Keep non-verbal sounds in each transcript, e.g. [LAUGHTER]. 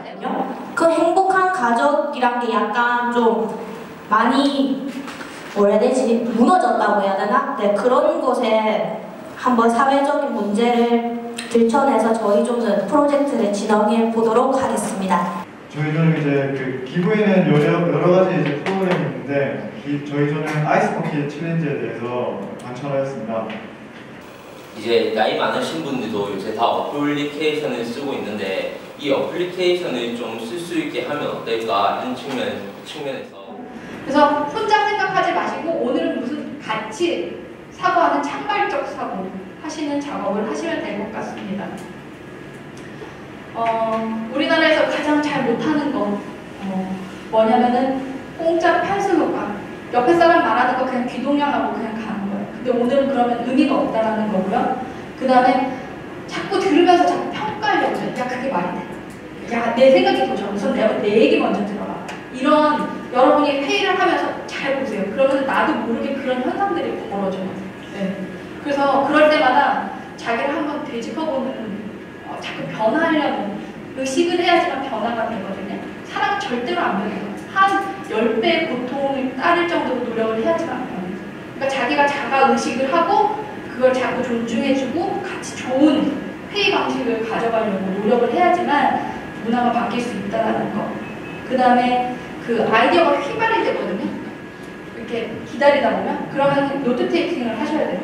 하겠습니다. 그 행복한 가족이란 게 약간 좀 많이 뭐라 해야 되지 무너졌다고 해야 되나? 네 그런 곳에 한번 사회적인 문제를 들춰내서 저희 좀은 프로젝트를 진행해 보도록 하겠습니다. 저희 조는 이제 그 기부에는 여러, 여러 가지 이제 프로그램이 있는데 기, 저희 조는 아이스버킷 챌린지에 대해서 관찰하였습니다. 이제 나이 많으신 분들도 요새 다 어플리케이션을 쓰고 있는데 이 어플리케이션을 좀 쓸 수 있게 하면 어떨까 하는 측면, 측면에서 그래서 혼자 생각하지 마시고 오늘은 무슨 같이 사고하는 창발적 사고 하시는 작업을 하시면 될 것 같습니다. 어, 우리나라에서 가장 잘 못하는 거 어, 뭐냐면은 공짜 편승효과 옆에 사람 말하는 거 그냥 귀동냥하고 그냥 가는 거예요. 근데 오늘은 그러면 의미가 없다라는 거고요. 그 다음에 자꾸 들으면서 자꾸 평가하려고 해요. 야 그게 말이 돼. 야 내 생각이 더 좋아. 우선 내가 내 얘기 먼저 들어봐. 이런 여러분이 회의를 하면서 잘 보세요. 그러면 나도 모르게 그런 현상들이 벌어져요. 네. 그래서 그럴 때마다 자기를 한번 되짚어보는 어, 자꾸 변화하려는 의식을 해야지만 변화가 되거든요. 사람은 절대로 안 변해요. 한 10배의 고통을 따를 정도로 노력을 해야지만 안 변해요. 그러니까 자기가 자가 의식을 하고 그걸 자꾸 존중해주고 같이 좋은 회의 방식을 가져가려고 노력을 해야지만 문화가 바뀔 수 있다는 거. 그 다음에 그 아이디어가 휘발이 되거든요. 이렇게 기다리다 보면 그러면 노트 테이킹을 하셔야 돼요.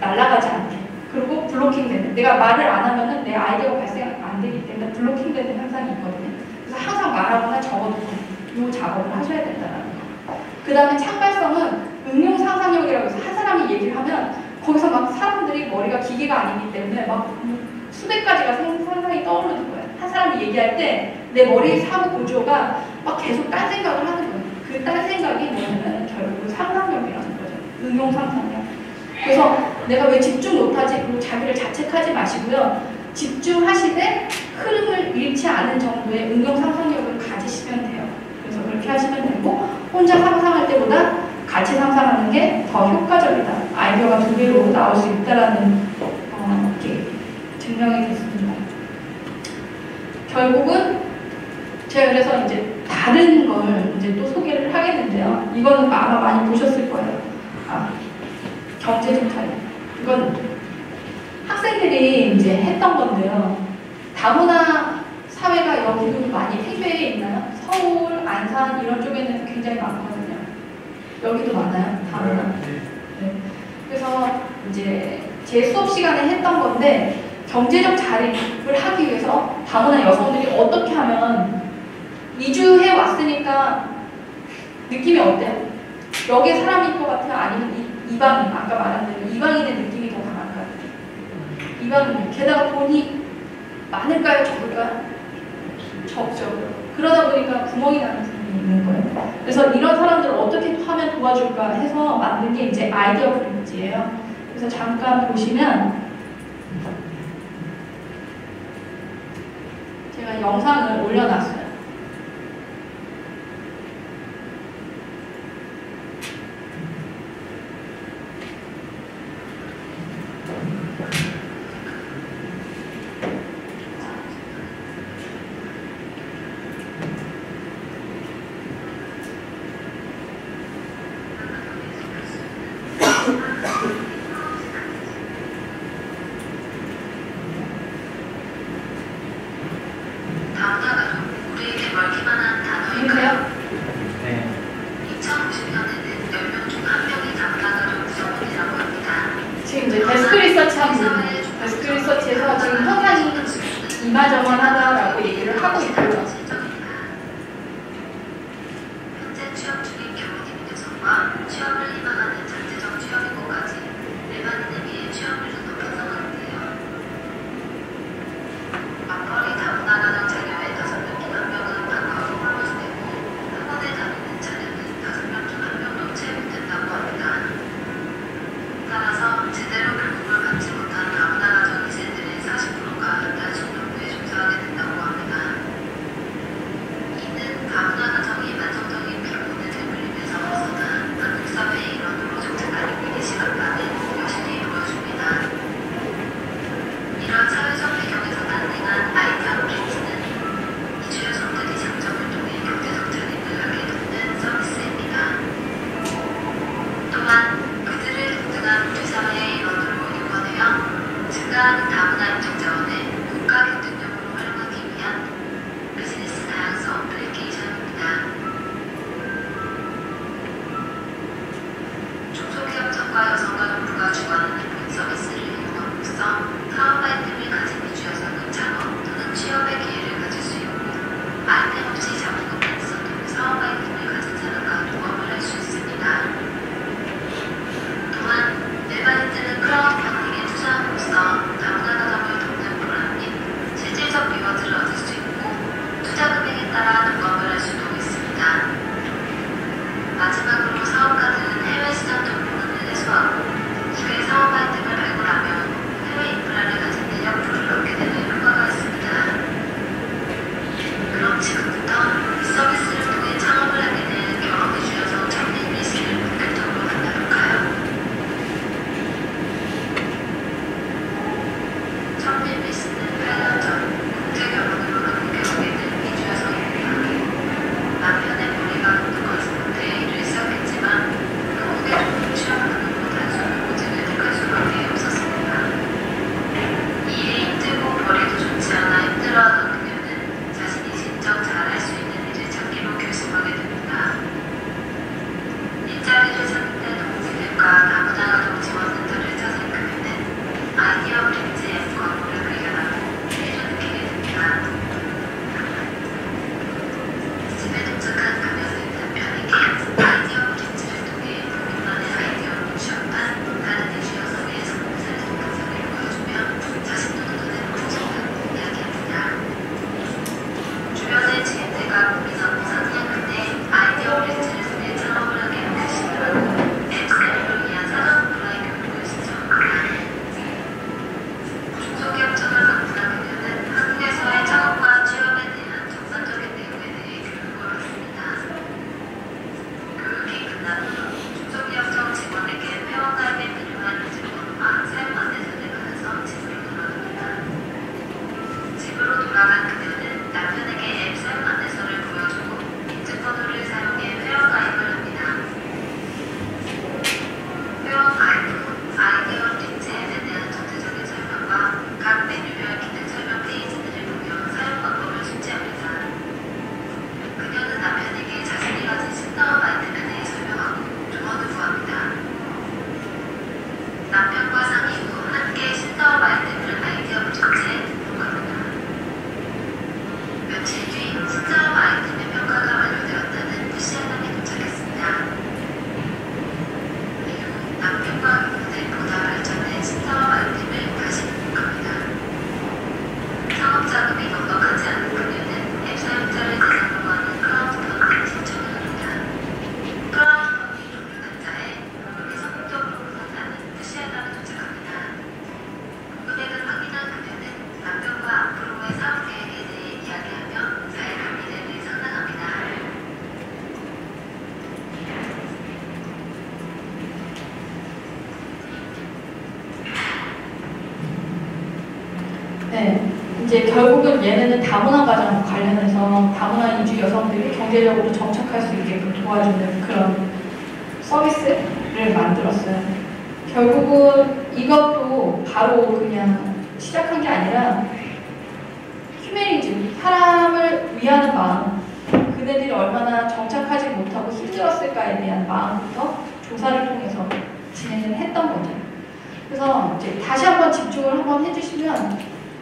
날아가지 않게. 그리고 블로킹 되는. 내가 말을 안 하면은 내 아이디어가 발생 안 되기 때문에 블로킹 되는 현상이 있거든요. 그래서 항상 말하거나 적어두고 이 작업을 하셔야 된다는 거. 그 다음에 창발성은 응용 상상력이라고 해서 한 사람이 얘기를 하면 거기서 막 사람들이 머리가 기계가 아니기 때문에 막 수백 가지가 상상이 떠오르는 거예요. 한 사람이 얘기할 때 내 머리의 사고 구조가 막 계속 딴 생각을 하는 거예요. 그 딴 생각이 뭐냐면 결국 상상력이라는 거죠. 응용 상상력. 그래서 내가 왜 집중 못하지? 그리고 자기를 자책하지 마시고요. 집중하시되 흐름을 잃지 않은 정도의 응용 상상력을 가지시면 돼요. 그래서 그렇게 하시면 되고 혼자 상상할 때보다 같이 상상하는 게 더 효과적이다. 아이디어가 두 배로 나올 수 있다라는 어, 이렇게 증명이 됐습니다. 결국은 제가 그래서 이제 다른 걸 이제 또 소개를 하겠는데요. 이거는 아마 많이 보셨을 거예요. 아, 차이. 이건 학생들이 이제 했던 건데요. 다문화 사회가 여기도 많이 팽배해 있나요? 서울, 안산 이런 쪽에는 굉장히 많거든요. 여기도 많아요. 다문화. 네. 그래서 이제 제 수업 시간에 했던 건데 경제적 자립을 하기 위해서 다문화 여성들이 어떻게 하면 이주해 왔으니까 느낌이 어때요? 여기에 사람일 것 같아요? 아니면 이, 이방인, 아까 말한 대로 이방인의 느낌이 더 강할까요? 이방인, 게다가 돈이 많을까요? 적을까요? 적죠. 그러다 보니까 구멍이 나는 사람이 있는 거예요. 그래서 이런 사람들을 어떻게 하면 도와줄까 해서 만든 게 이제 아이디어 브릿지예요. 그래서 잠깐 보시면 제가 영상을 올려놨어요. 다문화가 우리에게 멀기만 한 단어일까요? 보이세요? 네. 2050년에는 10명 중 1명이 다문화 가족 구성원이라고 합니다. 지금 이제 있는 데스크 리서치에서 지금 현상이 이마저만하다라고 얘기를 하고 있고요. 다문화 가정 관련해서 다문화 인주 여성들이 경제적으로 정착할 수 있게끔 도와주는 그런 서비스를 만들었어요. 결국은 이것도 바로 그냥 시작한 게 아니라 휴메니즘, 사람을 위하는 마음, 그네들이 얼마나 정착하지 못하고 힘들었을까에 대한 마음부터 조사를 통해서 진행을 했던 거죠. 그래서 이제 다시 한번 집중을 한번 해주시면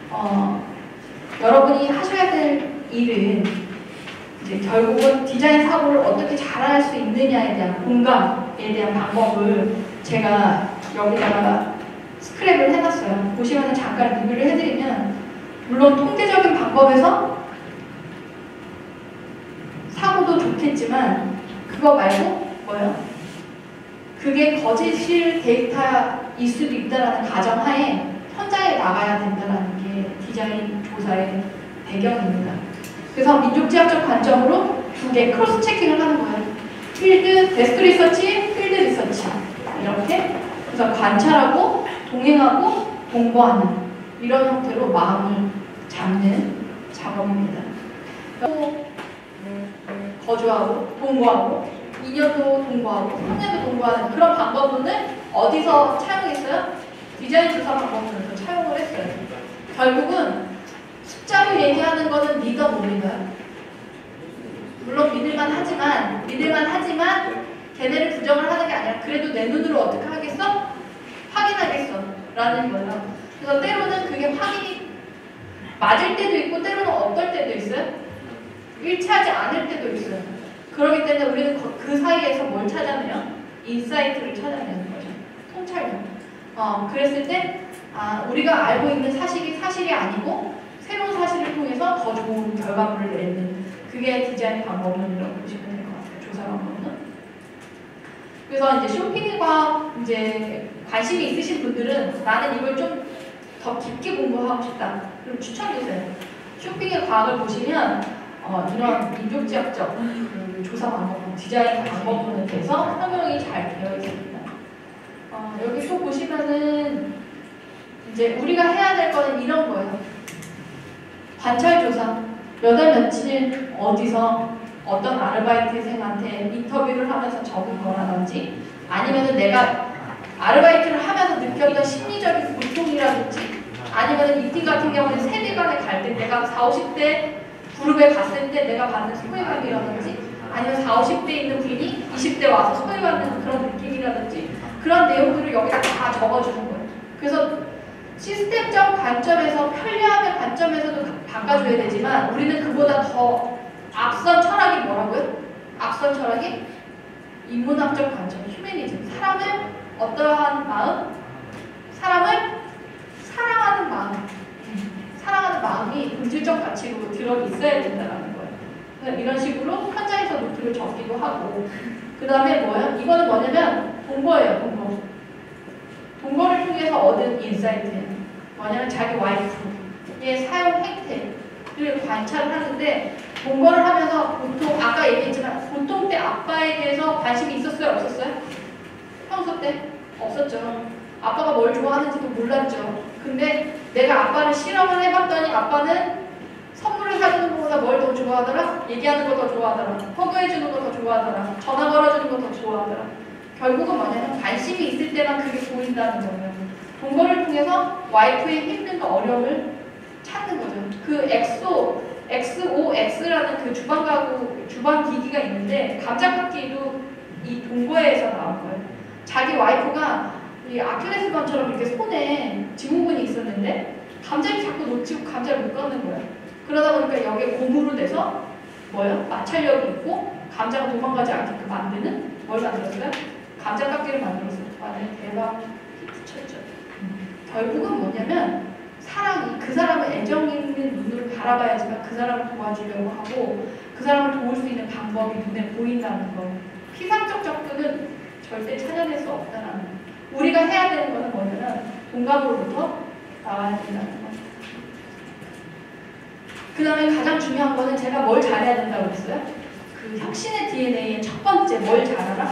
어, 여러분이 하셔야 될 일은 이제 결국은 디자인 사고를 어떻게 잘할 수 있느냐에 대한 공감에 대한 방법을 제가 여기다가 스크랩을 해놨어요. 보시면 잠깐 리뷰를 해드리면 물론 통계적인 방법에서 사고도 좋겠지만 그거 말고 뭐요? 그게 거짓일 데이터일 수도 있다라는 가정하에 현장에 나가야 된다라는 게 디자인 고사의 배경입니다. 그래서 민족지학적 관점으로 두 개 크로스 체킹을 하는 거예요. 필드, 데스크 리서치, 필드 리서치. 이렇게. 그래서 관찰하고, 동행하고, 공부하는 이런 형태로 마음을 잡는 작업입니다. 거주하고, 공부하고 이녀도 공부하고 성녀도 공부하는 그런 방법론을 어디서 차용했어요? 디자인 조사 방법론에서 차용을 했어요. 결국은 숫자로 얘기하는 거는 믿어 못 믿어요? 물론 믿을만 하지만 믿을만 하지만 걔네를 부정을 하는 게 아니라 그래도 내 눈으로 어떻게 하겠어? 확인하겠어 라는 거예요. 그래서 때로는 그게 확인이 맞을 때도 있고 때로는 어떨 때도 있어요. 일치하지 않을 때도 있어요. 그렇기 때문에 우리는 거- 그 사이에서 뭘 찾아내요? 인사이트를 찾아내는 거죠. 통찰력. 어, 그랬을 때 아, 우리가 알고 있는 사실이 사실이 아니고 새로운 사실을 통해서 더 좋은 결과물을 내는 그게 디자인 방법론이라고 보시면 될 것 같아요. 조사 방법론. 그래서 이제 쇼핑과 이제 관심이 있으신 분들은 나는 이걸 좀 더 깊게 공부하고 싶다. 그럼 추천주세요. 쇼핑의 과학을 보시면 어, 이런 민족지역적 그 조사 방법, 디자인 방법론에 대해서 설명이 잘 되어 있습니다. 어, 여기 또 보시면은 이제 우리가 해야 될 거는 이런 거예요. 관찰 조사. 몇 월 며칠 어디서 어떤 아르바이트생한테 인터뷰를 하면서 적은 거라든지 아니면은 내가 아르바이트를 하면서 느꼈던 심리적인 고통이라든지 아니면 미팅 같은 경우는 세대 간의 갈등 내가 40, 50대 그룹에 갔을 때 내가 받는 소외감이라든지 아니면 40, 50대 있는 부인이 20대 와서 소외받는 그런 느낌이라든지 그런 내용들을 여기다 다 적어주는 거예요. 그래서 시스템적 관점에서 편리함의 관점에서도 바꿔줘야 되지만 우리는 그보다 더 앞선 철학이 뭐라고요? 앞선 철학이 인문학적 관점, 휴메니즘. 사람을 어떠한 마음? 사람을 사랑하는 마음. 음, 사랑하는 마음이 본질적 가치로 들어 있어야 된다는 거예요. 이런 식으로 현장에서 노트를 적기도 하고 그 다음에 뭐예요? 이거는 뭐냐면 동거예요, 동거. 동거를 통해서 얻은 인사이트예요. 뭐냐면 자기 와이프의 사용 행태를 관찰을 하는데 동거를 하면서 보통 아까 얘기했지만 보통 때 아빠에 대해서 관심이 있었어요, 없었어요? 평소 때 없었죠. 아빠가 뭘 좋아하는지도 몰랐죠. 근데 내가 아빠를 실험을 해봤더니 아빠는 선물을 사주는 것보다 뭘 더 좋아하더라? 얘기하는 거더 좋아하더라. 허그해주는 거더 좋아하더라. 전화 걸어주는 거더 좋아하더라. 결국은 뭐냐면 관심이 있을 때만 그게 보인다는 거예요. 동거를 통해서 와이프의 힘든 어려움을 찾는 거죠. 그 엑소, XOX라는 그 주방 가구, 주방 기기가 있는데 감자깎기도 이 동거에서 나온 거예요. 자기 와이프가 이 아킬레스건처럼 이렇게 손에 증후군이 있었는데 감자를 자꾸 놓치고 감자를 못 깎는 거예요. 그러다 보니까 여기에 고무로 돼서 뭐예요? 마찰력이 있고 감자가 도망가지 않게끔 만드는 뭘 만들었어요? 감자 깎기를 만들었어요. 완전 대박 히트 쳤죠. 결국은 뭐냐면 사랑이 그 사람을 애정 있는 눈으로 바라봐야지만 그 사람을 도와주려고 하고 그 사람을 도울 수 있는 방법이 눈에 보인다는 거. 피상적 접근은 절대 찾아낼 수 없다는 거. 우리가 해야 되는 거는 뭐냐면 동감으로부터 나와야 된다는 거. 그 다음에 가장 중요한 거는 제가 뭘 잘해야 된다고 했어요? 그 혁신의 DNA의 첫 번째 뭘 잘하라?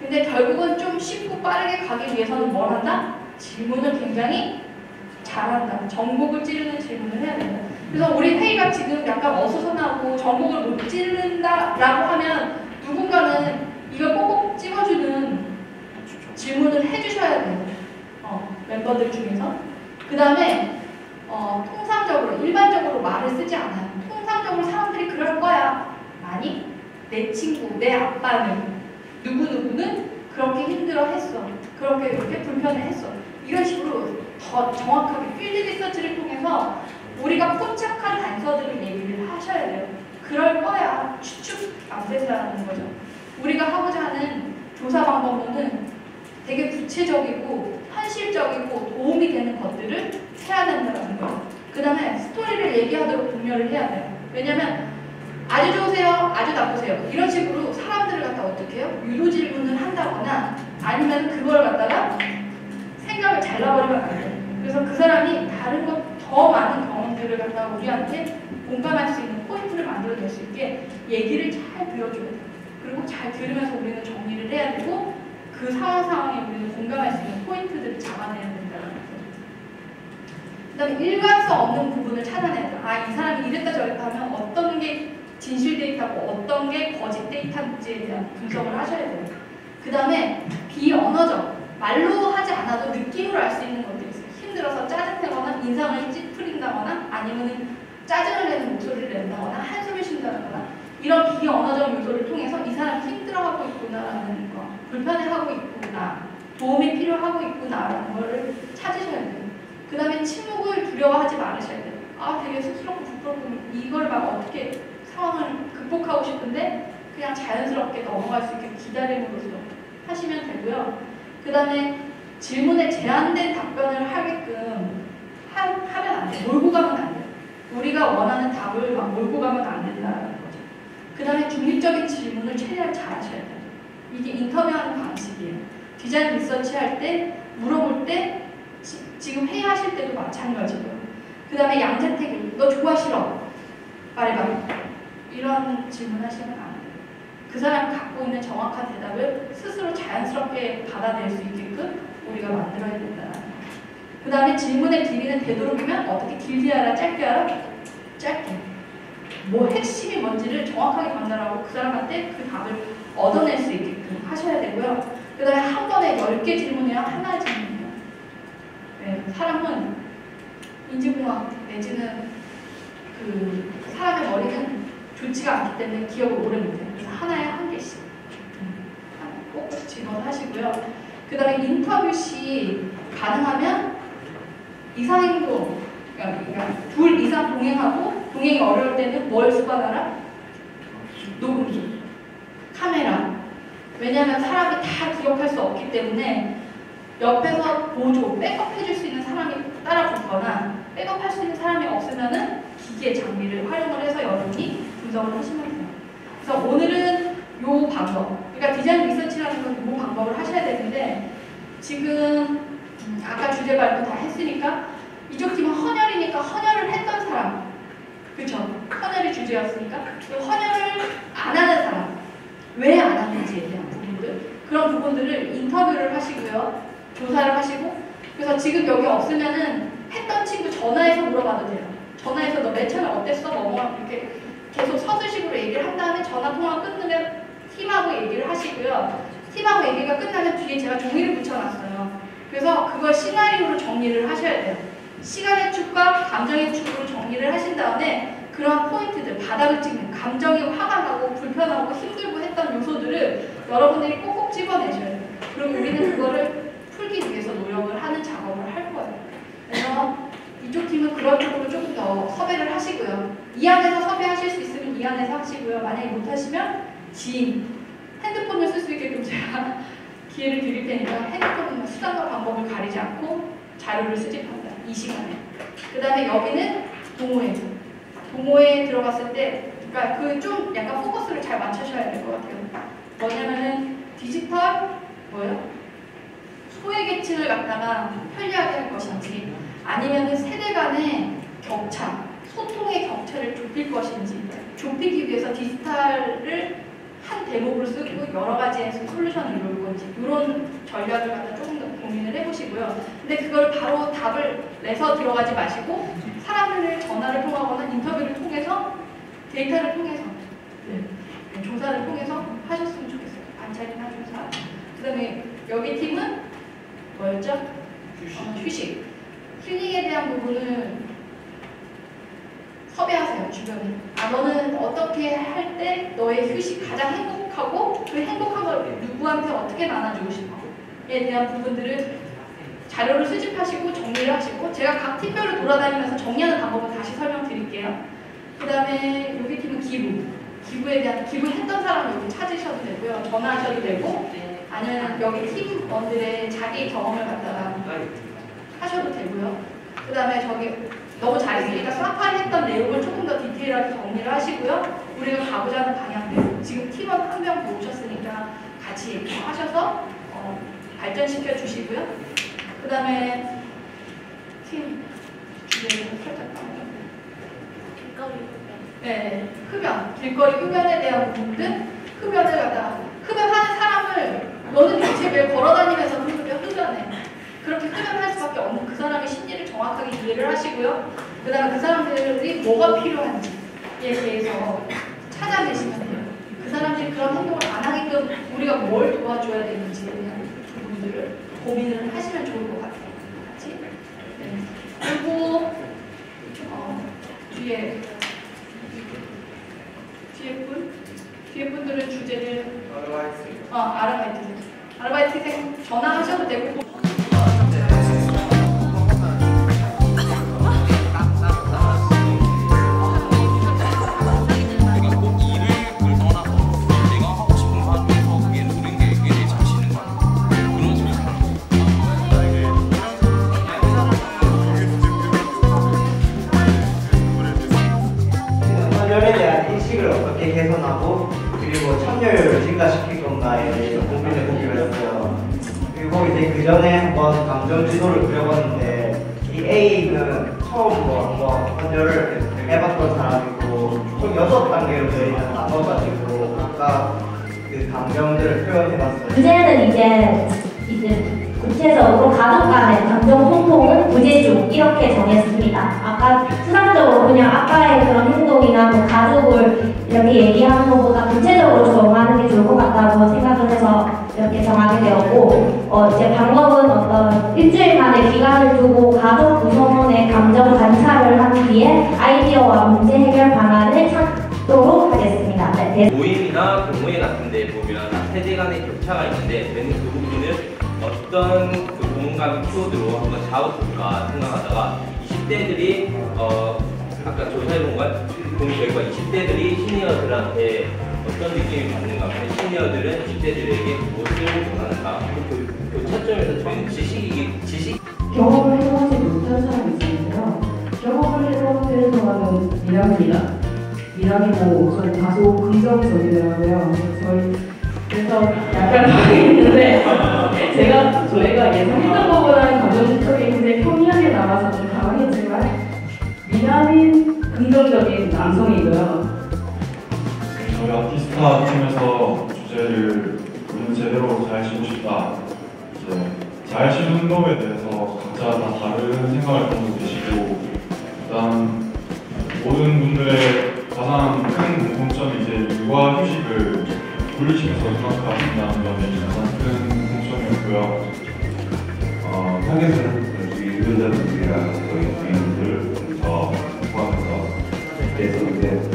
근데 결국은 좀 쉽고 빠르게 가기 위해서는 뭘 한다? 질문을 굉장히 잘한다. 전곡을 찌르는 질문을 해야 된다. 그래서 우리 회의가 지금 약간 어수선하고 전곡을 못 찌른다라고 하면 누군가는 이걸 꼭꼭 찝어주는 질문을 해주셔야 돼요. 어, 멤버들 중에서. 그 다음에 어, 통상적으로 일반적으로 말을 쓰지 않아요. 통상적으로 사람들이 그럴 거야. 아니 내 친구, 내 아빠는 누구 누구는 그렇게 힘들어 했어. 그렇게 그렇게 불편해 했어. 이런 식으로 더 정확하게 필드 리서치를 통해서 우리가 포착한 단서들을 얘기를 하셔야 돼요. 그럴 거야. 추측 안 된다는 거죠. 우리가 하고자 하는 조사 방법론은 되게 구체적이고 현실적이고 도움이 되는 것들을 해야 된다는 거예요. 그 다음에 스토리를 얘기하도록 독려를 해야 돼요. 왜냐면 아주 좋으세요, 아주 나쁘세요. 이런 식으로 사람들을 갖다 어떻게 해요? 유도 질문을 한다거나 아니면 그걸 갖다가 생각을 잘라버리면 안 돼요. 그래서 그 사람이 다른 것 더 많은 경험들을 갖다가 우리한테 공감할 수 있는 포인트를 만들어낼 수 있게 얘기를 잘 들어줘야 돼요. 그리고 잘 들으면서 우리는 정리를 해야 되고 그 상황 상황에 우리는 공감할 수 있는 포인트들을 잡아내야 된다는 거죠. 그 다음에 일관성 없는 부분을 찾아내야 돼요. 아, 이 사람이 이랬다 저랬다 하면 어떤 게 진실 데이터고 어떤 게 거짓 데이터인지에 대한 분석을 하셔야 돼요. 그 다음에 비언어적, 말로 하지 않아도 느낌으로 알 수 있는 것들이 있어요. 힘들어서 짜증내거나 인상을 찌푸린다거나 아니면 짜증을 내는 목소리를 낸다거나 한숨을 쉰다거나 이런 비언어적 요소를 통해서 이 사람이 힘들어하고 있구나라는 거, 불편해하고 있구나, 도움이 필요하고 있구나라는 거를 찾으셔야 돼요. 그 다음에 침묵을 두려워하지 말으셔야 돼요. 아, 되게 쑥스럽고 부끄럽고 이걸 막 어떻게 상황을 극복하고 싶은데 그냥 자연스럽게 넘어갈 수 있게 기다림으로써 하시면 되고요. 그 다음에 질문에 제한된 답변을 하게끔 하, 하면 안 돼요. 몰고 가면 안 돼요. 우리가 원하는 답을 막 몰고 가면 안 된다는 거죠. 그 다음에 중립적인 질문을 최대한 잘 하셔야 돼요. 이게 인터뷰하는 방식이에요. 디자인 리서치 할 때, 물어볼 때, 지, 금 회의하실 때도 마찬가지고요. 그 다음에 양자택일, 너 좋아 싫어? 말해봐. 이런 질문 하시면 안 돼요. 그 사람이 갖고 있는 정확한 대답을 스스로 자연스럽게 받아낼 수 있게끔 우리가 만들어야 거죠. 그 다음에 질문의 길이는 되도록이면 어떻게 길게 하라, 짧게 하라? 짧게. 뭐 핵심이 뭔지를 정확하게 전달하고 그 사람한테 그 답을 얻어낼 수 있게끔 하셔야 되고요. 그 다음에 한 번에 10개 질문이랑 하나 질문이요. 네, 사람은 인지공학 내지는 그 사람의 머리는 좋지가 않기 때문에 기억을 오래 못해요. 그래서 하나에 한 개씩 음, 꼭 집어서 하시고요. 그 다음에 인터뷰 시 가능하면 이상행동, 그러니까, 그러니까 둘 이상 동행하고 동행이 어려울 때는 뭘 수반하라? 녹음기, 카메라. 왜냐하면 사람이 다 기억할 수 없기 때문에 옆에서 보조, 백업 해줄 수 있는 사람이 따라 붙거나 백업 할 수 있는 사람이 없으면은 기계 장비를 활용을 해서 여러분이 분석을 하시면 돼요. 그래서 오늘은 요 방법, 그러니까 디자인 리서치라는 건 요 방법을 하셔야 되는데 지금 음, 아까 주제 발표 다 했으니까 이쪽 팀은 헌혈이니까 헌혈을 했던 사람, 그쵸? 헌혈이 주제였으니까 그 헌혈을 안 하는 사람, 왜 안 하는지에 대한 부분들 그런 부분들을 인터뷰를 하시고요, 조사를 하시고 그래서 지금 여기 없으면은 했던 친구 전화해서 물어봐도 돼요. 전화해서 너맨 처음에 어땠어? 뭐 이렇게 계속 서술식으로 얘기를 한 다음에 전화 통화 끊으면 팀하고 얘기를 하시고요. 팀하고 얘기가 끝나면 뒤에 제가 종이를 붙여놨어요. 그래서 그걸 시나리오로 정리를 하셔야 돼요. 시간의 축과 감정의 축으로 정리를 하신 다음에 그런 포인트들, 바닥을 찍는 감정이 화가 나고 불편하고 힘들고 했던 요소들을 여러분들이 꼭꼭 집어내셔야 돼요. 그럼 우리는 그거를 풀기 위해서 노력을 하는 작업을 할 거예요. 그래서 이쪽 팀은 그런 쪽으로 조금 더 섭외를 하시고요. 이 안에서 섭외하실 수 있으면 이 안에서 하시고요. 만약에 못하시면 지인, 핸드폰을 쓸 수 있게끔 [LAUGHS] 제가 기회를 드릴 테니까 핸드폰은 수단과 방법을 가리지 않고 자료를 수집한다. 이 시간에. 그 다음에 여기는 동호회. 동호회에 들어갔을 때, 그러니까 그 좀 약간 포커스를 잘 맞추셔야 될 것 같아요. 뭐냐면은 디지털, 뭐요? 소외계층을 갖다가 편리하게 할 것인지, 아니면 세대 간의 격차, 소통의 격차를 좁힐 것인지, 좁히기 위해서 디지털을 한 대목으로 쓰고 여러 가지의 솔루션을 이룰 건지 이런 전략을 갖다 조금 더 고민을 해보시고요. 근데 그걸 바로 답을 내서 들어가지 마시고 사람을 전화를 통하거나 인터뷰를 통해서 데이터를 통해서 네, 조사를 통해서 하셨으면 좋겠어요. 관찰이나 조사. 그 다음에 여기 팀은 뭐였죠? 어, 휴식. 힐링에 대한 부분을 섭외하세요 주변에. 아 너는 어떻게 할 때 너의 휴식 가장 행복하고 그 행복한 걸 누구한테 어떻게 나눠주고 싶어에 대한 부분들을 자료를 수집하시고 정리를 하시고 제가 각 팀별로 돌아다니면서 정리하는 방법을 다시 설명드릴게요. 그 다음에 여기 팀은 기부. 기부에 대한 기부했던 사람을 여기 찾으셔도 되고요. 전화하셔도 되고 아니면 여기 팀원들의 자기 경험을 갖다가 하셔도 되고요 그 다음에 저기 너무 잘했으니까 사파리 했던 내용을 조금 더 디테일하게 정리를 하시고요. 우리가 가고자 하는 방향대로 지금 팀원 한명 모으셨으니까 같이 얘기하셔서 어, 발전시켜 주시고요. 그 다음에 팀 주제를 살짝. 길거리 네, 흡연, 길거리 흡연에 대한 부분들, 흡연을 갖다가 흡연하는 사람을 너는 대체 왜 걸어다니면서 흡연, 흡연해? 그렇게 흡연할 수밖에 없는 그 사람의 심리를 정확하게 이해를 하시고요. 그 다음에 그 사람들이 뭐가 필요한지에 대해서 찾아내시면 돼요. 그 사람들이 그런 행동을 안 하게끔 우리가 뭘 도와줘야 되는지에 대한 부분들을 고민을 하시면 좋을 것 같아요. 같이? 네. 그리고 어, 뒤에 뒤에 분? 뒤에 분들은 주제를 어, 아르바이트생. 아르바이트생 전화하셔도 되고 인식을 어떻게 개선하고 그리고 참여율을 증가시킬 건가에 대해서 고민해 보기로 했어요. 그리고 이제 그 전에 한번 감정 지도를 그려봤는데 이 A는 처음으로 한번 선열을 해봤던 사람이고 총 여섯 단계로 저희는 나눠가지고 각각 그 감정들을 표현해봤어요. 문제는 이제 이제 구체적으로 가족 간의 감정 소통은 부재중 이렇게 정했습니다. 아까 수상적으로 그냥 아까의 그런 행동이나 뭐 가족을 이렇게 얘기하는 것보다 구체적으로 정하는 게 좋을 것 같다고 생각을 해서 이렇게 정하게 되었고 어 이제 방법은 어떤 일주일간의 기간을 두고 가족 구성원의 감정 관찰을 한 뒤에 아이디어와 문제 해결 방안을 찾도록 하겠습니다. 네, 모임이나 동호회 같은 데 보면 세대 간의 격차가 있는데 저는 그 부분을 어떤 그 공감 키워드로 한번 잡아볼까 생각하다가 20대들이 어 아까 조사해본 건본 결과 20대들이 시니어들한테 어떤 느낌이 받는가 시니어들은 20대들에게 무엇을 원하는가 그, 그 차점에서 저희는 지식이 지식 경험을 해보지 못한 사람이 있었는데요. 경험을 해보는 동안은 미남입니다. 미남이고 저는 다소 긍정적이더라고요. 저희 그래서 약간 당했는데 제가 저희가 예상했던 것보다는 감정적인 굉장히 평이하게 나와서 좀 당황했지만 미남인 긍정적인 남성이고요. 저희 아티스타 팀에서 주제를 우리는 제대로 잘 쉬고 싶다. 이제 잘 쉬는 법에 대해서 각자 다 다른 생각을 갖고 계시고 그다음 모든 분들의 가장 큰 공통점이 이제 육아 휴식을 생각하신다는 점이 가장 큰 공통점이었고요. 어, 타겟은 저희 유전자들이랑 저희 주인들 더 포함해서 일단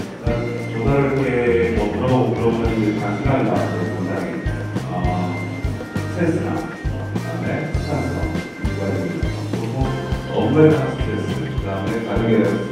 조사를 이렇게 뭐 물어보고 물어보는 게 단순하게 나왔어요. 굉장히 어, 스트레스나 그다음에 이거에 그리고 업무에 스트레스 그다음에 가정에 대한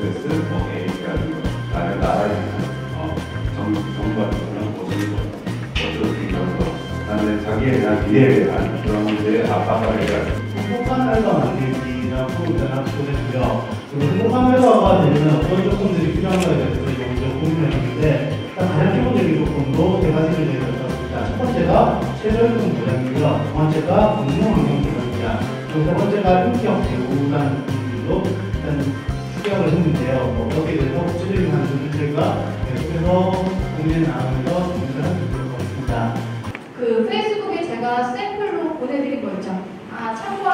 자기에 대한 미래에 대한 그런 문제의 압박감에 대한 행복한 회사가 만들기나 프로그램이나 보내고요. 그리고 행복한 회사가 되려면 어떤 조건들이 필요한가에 대해서 먼저 고민을 했는데 일단 가장 기본적인 조건도 세 가지를 제가 줬습니다. 첫 번째가 최저임금 보장이고요. 두 번째가 공무환경 보장입니다. 그리고 세 번째가 인기업 배우라는 부분으로 일단 추격을 했는데요. 뭐 어떻게 돼서 구체적인 한들과 계속해서 고민을 나누면서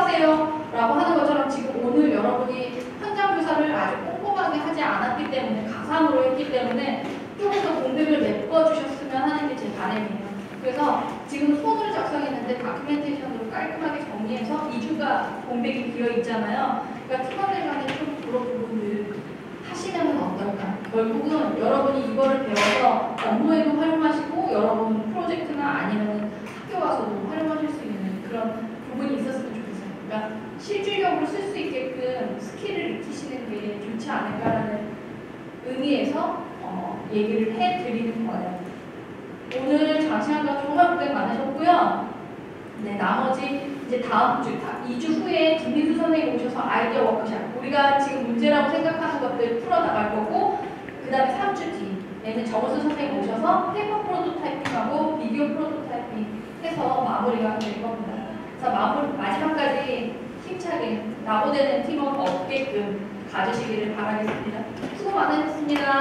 하세요. 라고 하는 것처럼 지금 오늘 여러분이 현장 조사를 아주 꼼꼼하게 하지 않았기 때문에, 가상으로 했기 때문에 조금 더 공백을 메꿔주셨으면 하는 게 제 바람이에요. 그래서 지금 손으로 작성했는데 다큐멘테이션으로 깔끔하게 정리해서 2주가 공백이 비어 있잖아요. 그러니까 간에 좀 그런 부분들 하시면 어떨까? 결국은 여러분이 이거를 배워서 업무에도 활용하시고 여러분 프로젝트나 아니면 학교 가서도 활용하실 수 있는 그런 그러니까 실질적으로 쓸 수 있게끔 스킬을 익히시는 게 좋지 않을까라는 의미에서 어, 얘기를 해드리는 거예요. 오늘 장시간과 정말 고생 많으셨고요. 네, 나머지 이제 다음 주, 다- 2주 후에 김민수 선생님 오셔서 아이디어 워크샵, 우리가 지금 문제라고 생각하는 것들 풀어나갈 거고, 그 다음에 3주 뒤에는 정우수 선생님 오셔서 페이퍼 프로토타이핑하고 비디오 프로토타이핑 해서 마무리가 될 겁니다. 그래서 마지막까지 힘차게 나고되는 팀원 없게끔 가주시기를 바라겠습니다. 수고 많으셨습니다.